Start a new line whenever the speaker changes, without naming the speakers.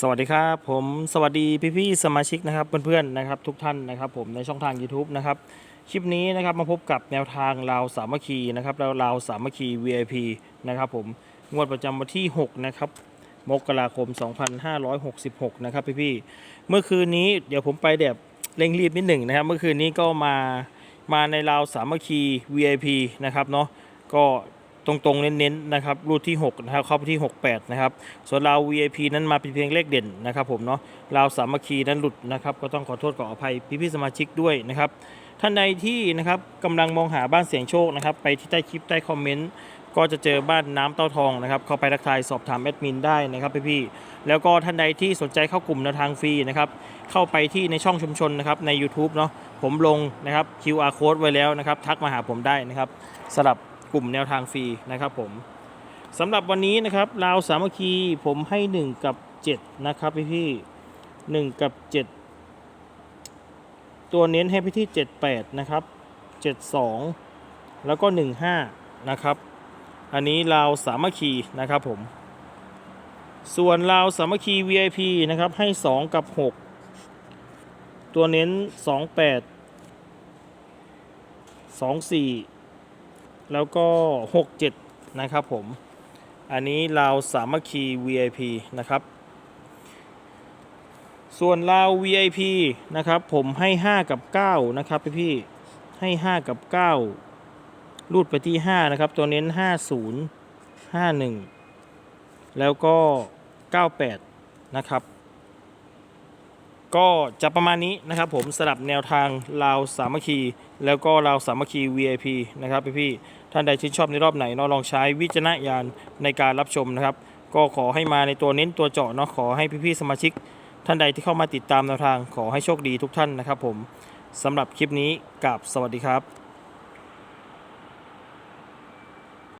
สวัสดีครับผมสวัสดีพี่ๆสมาชิกนะครับเพื่อนๆนะครับ ทุกท่านนะครับ ผมในช่องทาง YouTube นะครับคลิปนี้นะครับมาพบกับแนวทางลาวสามัคคีนะครับแล้วลาวสามัคคี VIP นะครับผมงวดประจำวันที่ 6 นะครับมกราคม 2566 นะครับพี่ๆเมื่อคืนนี้เดี๋ยวผมไปแบบเร่งรีบนิดหนึ่งนะครับ เมื่อคืนนี้ก็มามาในลาวสามัคคี VIP นะครับเนาะก็ ตรงๆ เน้นๆนะครับรูทที่ 6 นะครับเข้าไปที่ 68 นะครับ ส่วนเราว VIP นั้นมาเป็นเพียงเลขเด่นนะครับผมเนาะราวสามัคคีนั้นหลุดนะครับก็ต้องขอโทษขออภัยพี่ๆสมาชิกด้วยนะครับท่านใดที่นะครับกำลังมองหาบ้านเสียงโชคนะครับไปที่ใต้คลิปใต้คอมเมนต์ก็จะเจอบ้านน้ำเต้าทองนะครับ เข้าไปทักทายสอบถามแอดมินได้นะครับพี่ๆแล้วก็ท่านใดที่สนใจเข้ากลุ่มแนวทางฟรีนะครับ เข้าไปที่ในช่องชุมชนนะครับใน YouTube เนาะผมลงนะครับ QR code ไว้แล้วนะครับ ทักมาหาผมได้นะครับสำหรับ กลุ่มแนวทางฟรีนะครับผมสำหรับวันนี้นะครับลาวสามัคคีผมให้ 1 กับ 7 นะครับพี่พี่ๆ1กับ 7 ตัวเน้นให้ไปที่ 78 นะครับ 72 แล้วก็ 15 นะครับ อันนี้ลาวสามัคคีนะครับผม ส่วนลาวสามัคคี VIP นะครับให้ 2 กับ 6 ตัวเน้น 28 24 แล้วก็ 67 นะครับผม อันนี้ลาวสามัคคี VIP นะครับ ส่วนลาว VIP นะครับ ผมให้ 5 กับ 9 นะครับพี่พี่ให้ 5 กับ 9 รูดไปที่ 5 นะครับ ตัวเน้น 50 51 แล้วก็ 98 นะครับ ก็จะประมาณนี้นะครับผมสลับแนวทางลาวสามัคคี แล้วก็ลาวสามัคคี VIP นะครับพี่พี่ท่านใดชื่นชอบในรอบไหนเนาะลองใช้วิจารณญาณในการรับชมนะครับ ก็ขอให้มาในตัวเน้นตัวเจาะเนาะขอให้พี่พี่สมาชิก ท่านใดที่เข้ามาติดตามแนวทางขอให้โชคดีทุกท่านนะครับผมสำหรับคลิปนี้กับสวัสดีครับ